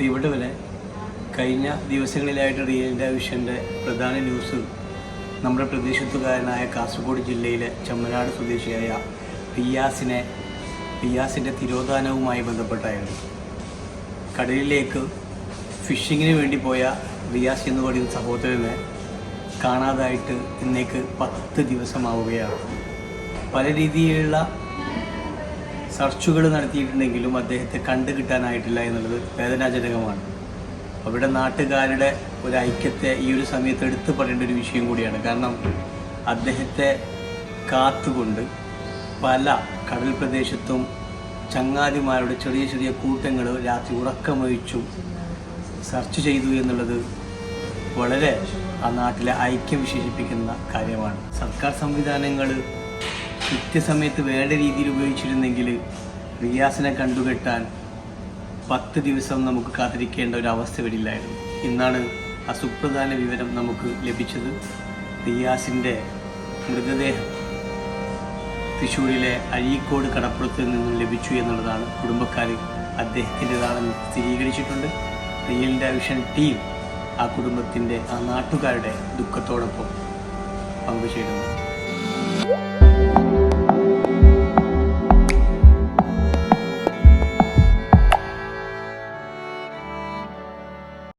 പ്രിയപ്പെട്ടവരെ കഴിഞ്ഞ ദിവസങ്ങളിലായിട്ട് റിയലിന്റെ വിഷന്റെ പ്രധാന ന്യൂസ് നമ്മുടെ പ്രദേശത്തുകാരനായ കാസർഗോഡ് ജില്ലയിലെ ചെമ്മനാട് സ്വദേശിയായ റിയാസിനെ റിയാസിന്റെ തിരോധാനവുമായി ബന്ധപ്പെട്ടായിരുന്നു. കടലിലേക്ക് ഫിഷിങ്ങിന് വേണ്ടി പോയ റിയാസ് എന്ന് പറയുന്ന സഹോദരനെ കാണാതായിട്ട് ഇന്നേക്ക് പത്ത് ദിവസമാവുകയാണ്. പല രീതിയിലുള്ള സെർച്ചുകൾ നടത്തിയിട്ടുണ്ടെങ്കിലും അദ്ദേഹത്തെ കണ്ടു കിട്ടാനായിട്ടില്ല എന്നുള്ളത് വേദനാജനകമാണ്. അവിടെ നാട്ടുകാരുടെ ഒരു ഐക്യത്തെ ഈ ഒരു സമയത്ത് എടുത്തു പറയേണ്ട ഒരു വിഷയം കൂടിയാണ്. കാരണം അദ്ദേഹത്തെ കാത്തുകൊണ്ട് പല കടൽ പ്രദേശത്തും ചങ്ങാതിമാരുടെ ചെറിയ ചെറിയ കൂട്ടങ്ങൾ രാത്രി ഉറക്കമൊഴിച്ചു സെർച്ച് ചെയ്തു എന്നുള്ളത് വളരെ ആ നാട്ടിലെ ഐക്യം വിശേഷിപ്പിക്കുന്ന കാര്യമാണ്. സർക്കാർ സംവിധാനങ്ങൾ കൃത്യസമയത്ത് വേണ്ട രീതിയിൽ ഉപയോഗിച്ചിരുന്നെങ്കിൽ റിയാസിനെ കണ്ടുകെട്ടാൻ പത്ത് ദിവസം നമുക്ക് കാത്തിരിക്കേണ്ട ഒരു അവസ്ഥ വരില്ലായിരുന്നു ഇന്നാണ് ആ സുപ്രധാന വിവരം നമുക്ക് ലഭിച്ചത്. റിയാസിന്റെ മൃതദേഹം തൃശ്ശൂരിലെ അഴീക്കോട് കടപ്പുറത്ത് നിന്നും ലഭിച്ചു എന്നുള്ളതാണ് കുടുംബക്കാർ അദ്ദേഹത്തിന്റെതാണെന്ന് സ്ഥിരീകരിച്ചിട്ടുണ്ട്. റിയൽ വിഷൻ ടീം ആ കുടുംബത്തിന്റെ ആ നാട്ടുകാരുടെ ദുഃഖത്തോടൊപ്പം പങ്കുചേരുന്നു.